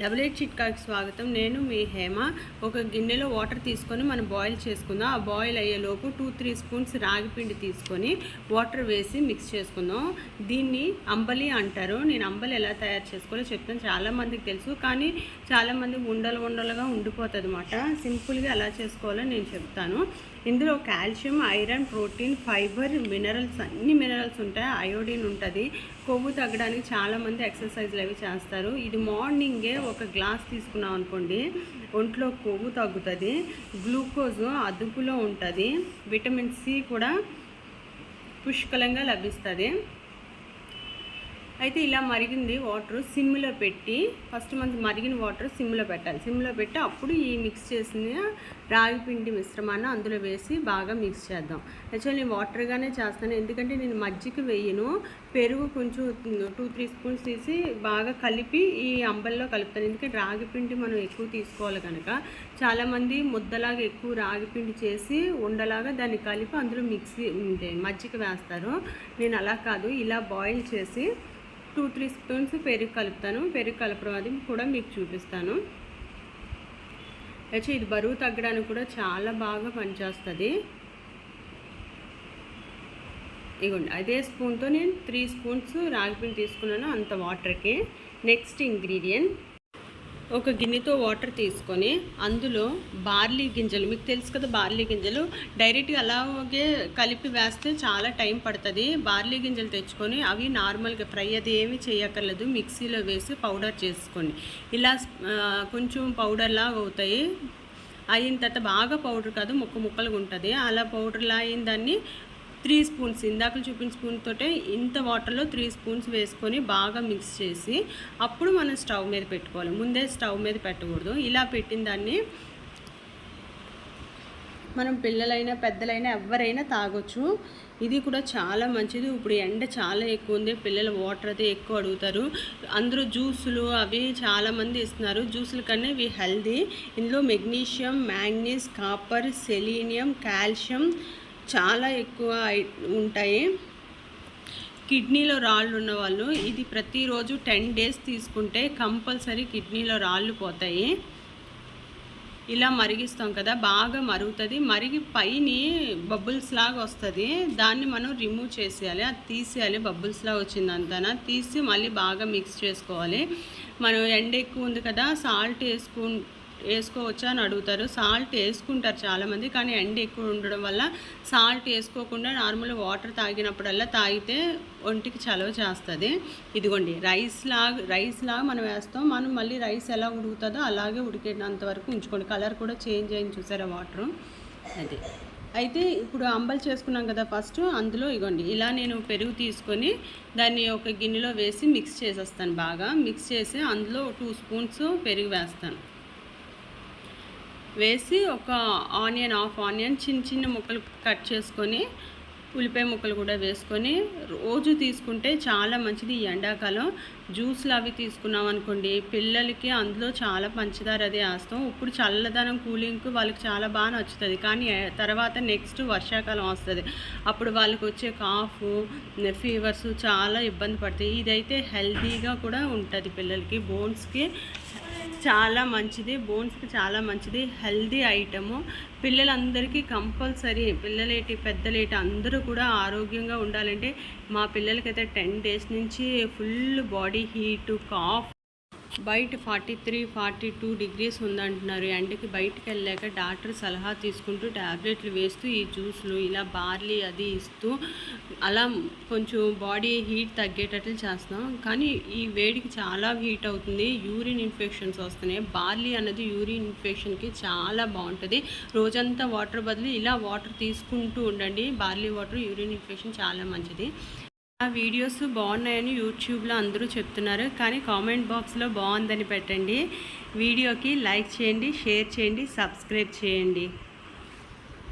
Double eight చిట్కాకి స్వాగతం. నేను మీ హేమ. ఒక గిన్నెలో వాటర్ తీసుకొని మనం బాయిల్ చేసుకుందాం. ఆ బాయిల్ అయ్యేలోపు టూ త్రీ స్పూన్స్ రాగిపిండి తీసుకొని వాటర్ వేసి మిక్స్ చేసుకుందాం. దీన్ని అంబలి అంటారు. నేను అంబలి ఎలా తయారు చేసుకోవాలో చెప్తాను. చాలామందికి తెలుసు కానీ చాలామంది ఉండలు ఉండలుగా ఉండిపోతుంది అనమాట సింపుల్గా ఎలా చేసుకోవాలో నేను చెప్తాను. ఇందులో calcium iron protein fibre minerals అన్ని మినరల్స్ ఉంటాయి. అయోడిన్ ఉంటుంది. కొవ్వు తగ్గడానికి చాలామంది ఎక్సర్సైజ్లు అవి చేస్తారు. ఇది మార్నింగే ఒక గ్లాస్ తీసుకున్నాం అనుకోండి ఒంట్లో కొవ్వు తగ్గుతుంది గ్లూకోజ్ అదుపులో ఉంటుంది విటమిన్ సి కూడా పుష్కలంగా లభిస్తుంది. అయితే ఇలా మరిగింది వాటర్ సిమ్లో పెట్టి ఫస్ట్ మనకి మరిగిన వాటర్ సిమ్లో పెట్టాలి. సిమ్లో పెట్టి అప్పుడు ఈ మిక్స్ చేసిన రాగి పిండి మిశ్రమాన్ని అందులో వేసి బాగా మిక్స్ చేద్దాం. యాక్చువల్లీ నేను వాటర్గానే చేస్తాను. ఎందుకంటే నేను మజ్జిగ వేయను. పెరుగు కొంచెం టూ త్రీ స్పూన్స్ తీసి బాగా కలిపి ఈ అంబల్లో కలుపుతాను. ఎందుకంటే రాగి పిండి మనం ఎక్కువ తీసుకోవాలి కనుక. చాలామంది ముద్దలాగా ఎక్కువ రాగి పిండి చేసి ఉండలాగా దాన్ని కలిపి అందులో మిక్సీ మజ్జిగ వేస్తారు. నేను అలా కాదు. ఇలా బాయిల్ చేసి టూ త్రీ స్పూన్స్ పెరుగు కలుపుతాను. పెరుగు కలపడం అది కూడా మీకు చూపిస్తాను. అయితే ఇది బరువు తగ్గడానికి కూడా చాలా బాగా పనిచేస్తుంది. ఇగోండి అదే స్పూన్తో నేను త్రీ స్పూన్స్ రాగిపిండి తీసుకున్నాను అంత వాటర్కి. నెక్స్ట్ ఇంగ్రీడియంట్ ఒక గిన్నెతో వాటర్ తీసుకొని అందులో బార్లీ గింజలు మీకు తెలుసు కదా బార్లీ గింజలు డైరెక్ట్గా అలాగే కలిపి వేస్తే చాలా టైం పడుతుంది. బార్లీ గింజలు తెచ్చుకొని అవి నార్మల్గా ఫ్రై అది ఏమి చేయక్కర్లేదు. మిక్సీలో వేసి పౌడర్ చేసుకోండి. ఇలా కొంచెం పౌడర్లాగా అవుతాయి. అయిన తర్వాత బాగా పౌడర్ కాదు ముక్క ముక్కలుగా ఉంటుంది. అలా పౌడర్లా అయిన దాన్ని త్రీ స్పూన్స్ ఇందాక చూపిన స్పూన్ తోటే ఇంత వాటర్లో త్రీ స్పూన్స్ వేసుకొని బాగా మిక్స్ చేసి అప్పుడు మనం స్టవ్ మీద పెట్టుకోవాలి. ముందే స్టవ్ మీద పెట్టకూడదు. ఇలా పెట్టిన దాన్ని మనం పిల్లలైనా పెద్దలైనా ఎవరైనా తాగొచ్చు. ఇది కూడా చాలా మంచిది. ఇప్పుడు ఎండ చాలా ఎక్కువ ఉంది. పిల్లలు వాటర్ అయితే ఎక్కువ అడుగుతారు. అందరూ జ్యూసులు అవి చాలామంది ఇస్తున్నారు. జ్యూసుల కన్నా ఇవి హెల్దీ. ఇందులో magnesium manganese copper selenium calcium చాలా ఎక్కువ ఉంటాయి. కిడ్నీలో రాళ్ళు ఉన్న వాళ్ళు ఇది ప్రతిరోజు టెన్ డేస్ తీసుకుంటే కంపల్సరీ కిడ్నీలో రాళ్ళు పోతాయి. ఇలా మరిగిస్తాం కదా బాగా మరుగుతుంది. మరిగి పైని బబుల్స్ లాగా వస్తుంది. దాన్ని మనం రిమూవ్ చేసేయాలి. అది తీసేయాలి బబుల్స్ లాగా వచ్చిందంతా తీసి మళ్ళీ బాగా మిక్స్ చేసుకోవాలి. మనం ఎండ ఎక్కువ ఉంది కదా సాల్ట్ వేసుకుంటే వేసుకోవచ్చా అని అడుగుతారు. సాల్ట్ వేసుకుంటారు చాలామంది కానీ ఎండ ఎక్కువ ఉండడం వల్ల సాల్ట్ వేసుకోకుండా నార్మల్ వాటర్ తాగినప్పుడల్లా తాగితే ఒంటికి చలవ చేస్తుంది. ఇదిగోండి రైస్ లాగా రైస్ లాగా మనం వేస్తాం. మనం మళ్ళీ రైస్ ఎలా ఉడుకుతుందో అలాగే ఉడికేటంత వరకు ఉంచుకోండి. కలర్ కూడా చేంజ్ అయింది చూసారా వాటరు? అది. అయితే ఇప్పుడు అంబలు చేసుకున్నాం కదా ఫస్ట్. అందులో ఇగోండి ఇలా నేను పెరుగు తీసుకొని దాన్ని ఒక గిన్నెలో వేసి మిక్స్ చేసేస్తాను బాగా. మిక్స్ చేసి అందులో టూ స్పూన్స్ పెరుగు వేస్తాను. వేసి ఒక ఆనియన్ హాఫ్ ఆనియన్ చిన్న చిన్న ముక్కలు కట్ చేసుకొని ఉల్లిపాయ ముక్కలు కూడా వేసుకొని రోజు తీసుకుంటే చాలా మంచిది ఈ ఎండాకాలం. జ్యూస్లు అవి తీసుకున్నాం అనుకోండి పిల్లలకి అందులో చాలా పంచదార అది వేస్తాం. ఇప్పుడు చల్లదనం కూలింగ్కి వాళ్ళకి చాలా బాగా నచ్చుతుంది. కానీ తర్వాత నెక్స్ట్ వర్షాకాలం వస్తుంది. అప్పుడు వాళ్ళకి వచ్చే కాఫ్ ఫీవర్స్ చాలా ఇబ్బంది పడతాయి. ఇదైతే హెల్తీగా కూడా ఉంటుంది పిల్లలకి బోన్స్కి. చాలా మంచిది బోన్స్కి చాలా మంచిది హెల్దీ ఐటము. పిల్లలందరికీ కంపల్సరీ పిల్లలేటి పెద్దలేటి అందరూ కూడా ఆరోగ్యంగా ఉండాలంటే మా పిల్లలకైతే టెన్ డేస్ నుంచి ఫుల్ బాడీ హీటు కాఫ్ బయట forty three forty two degrees ఉందంటున్నారు. ఎండకి బయటకు వెళ్ళాక డాక్టర్ సలహా తీసుకుంటూ ట్యాబ్లెట్లు వేస్తూ ఈ జ్యూస్లు ఇలా బార్లీ అది ఇస్తూ అలా కొంచెం బాడీ హీట్ తగ్గేటట్లు చేస్తున్నాం. కానీ ఈ వేడికి చాలా హీట్ అవుతుంది. యూరిన్ ఇన్ఫెక్షన్స్ వస్తున్నాయి. బార్లీ అన్నది యూరిన్ ఇన్ఫెక్షన్కి చాలా బాగుంటుంది. రోజంతా వాటర్ బదులు ఇలా వాటర్ తీసుకుంటూ ఉండండి. బార్లీ వాటర్ యూరిన్ ఇన్ఫెక్షన్ చాలా మంచిది. ఆ వీడియోస్ బాగున్నాయని యూట్యూబ్లో అందరూ చెప్తున్నారు కానీ కామెంట్ బాక్స్లో బాగుందని పెట్టండి. వీడియోకి లైక్ చేయండి షేర్ చేయండి సబ్స్క్రైబ్ చేయండి.